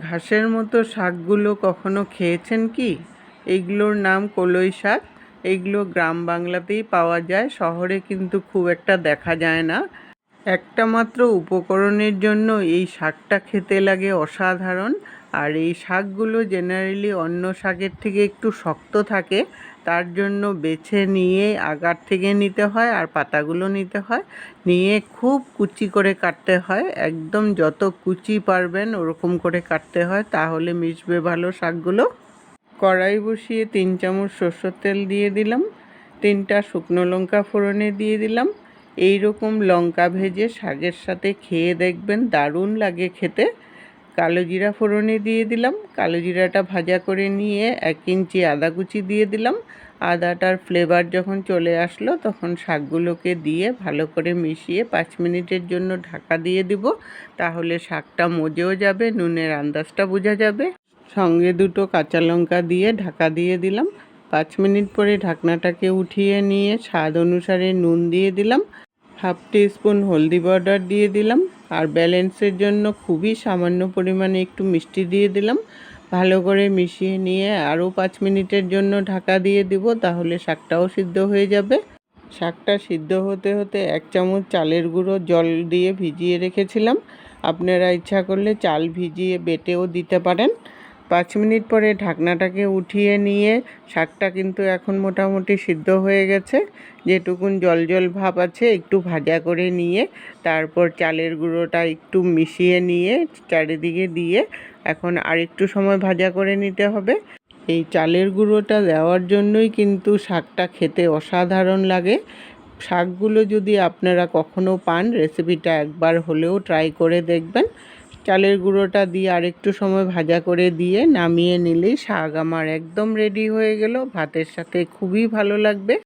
ঘাসের মতো শাকগুলো কখনো খেয়েছেন কি? এইগুলোর নাম কলই শাক। এইগুলো গ্রাম বাংলাতেই পাওয়া যায়, শহরে কিন্তু খুব একটা দেখা যায় না। একটা মাত্র উপকরণের জন্য এই শাকটা খেতে লাগে অসাধারণ। আর এই শাকগুলো জেনারেলি অন্য শাকের থেকে একটু শক্ত থাকে, তার জন্য বেছে নিয়ে আগার থেকে নিতে হয় আর পাতাগুলো নিতে হয়। নিয়ে খুব কুচি করে কাটতে হয়, একদম যত কুচি পারবেন ওরকম করে কাটতে হয়, তাহলে মিশবে ভালো শাকগুলো। কড়াই বসিয়ে তিন চামচ সর্ষের তেল দিয়ে দিলাম, তিনটা শুকনো লঙ্কা ফোড়নে দিয়ে দিলাম এই রকম লঙ্কা ভেজে শাকের সাথে খেয়ে দেখবেন দারুণ লাগে খেতে। কালো জিরা ফোড়নে দিয়ে দিলাম। কালো জিরাটা ভাজা করে নিয়ে এক ইঞ্চি আদা কুচি দিয়ে দিলাম। আদাটার ফ্লেভার যখন চলে আসলো তখন শাকগুলোকে দিয়ে ভালো করে মিশিয়ে পাঁচ মিনিটের জন্য ঢাকা দিয়ে দিব। তাহলে শাকটা মজেও যাবে, নুনের আন্দাজটা বোঝা যাবে। সঙ্গে দুটো কাঁচা লঙ্কা দিয়ে ঢাকা দিয়ে দিলাম। পাঁচ মিনিট পরে ঢাকনাটাকে উঠিয়ে নিয়ে স্বাদ অনুসারে নুন দিয়ে দিলাম। হাফ স্পুন হলদি পাউডার দিয়ে দিলাম। আর ব্যালেন্সের জন্য খুবই সামান্য পরিমাণে একটু মিষ্টি দিয়ে দিলাম। ভালো করে মিশিয়ে নিয়ে আরও পাঁচ মিনিটের জন্য ঢাকা দিয়ে দিব, তাহলে শাকটাও সিদ্ধ হয়ে যাবে। শাকটা সিদ্ধ হতে হতে এক চামচ চালের গুঁড়ো জল দিয়ে ভিজিয়ে রেখেছিলাম। আপনারা ইচ্ছা করলে চাল ভিজিয়ে বেটেও দিতে পারেন। পাঁচ মিনিট পরে ঢাকনাটাকে উঠিয়ে নিয়ে শাকটা কিন্তু এখন মোটামুটি সিদ্ধ হয়ে গেছে। যেটুকুন জল জল ভাব আছে একটু ভাজা করে নিয়ে, তারপর চালের গুঁড়োটা একটু মিশিয়ে নিয়ে চারিদিকে দিয়ে এখন আরেকটু সময় ভাজা করে নিতে হবে। এই চালের গুঁড়োটা দেওয়ার জন্যই কিন্তু শাকটা খেতে অসাধারণ লাগে। শাকগুলো যদি আপনারা কখনো পান, রেসিপিটা একবার হলেও ট্রাই করে দেখবেন। চালের গুঁড়োটা দিয়ে আরেকটু সময় ভাজা করে দিয়ে নামিয়ে নিলেই শাক আমার একদম রেডি হয়ে গেল। ভাতের সাথে খুবই ভালো লাগবে।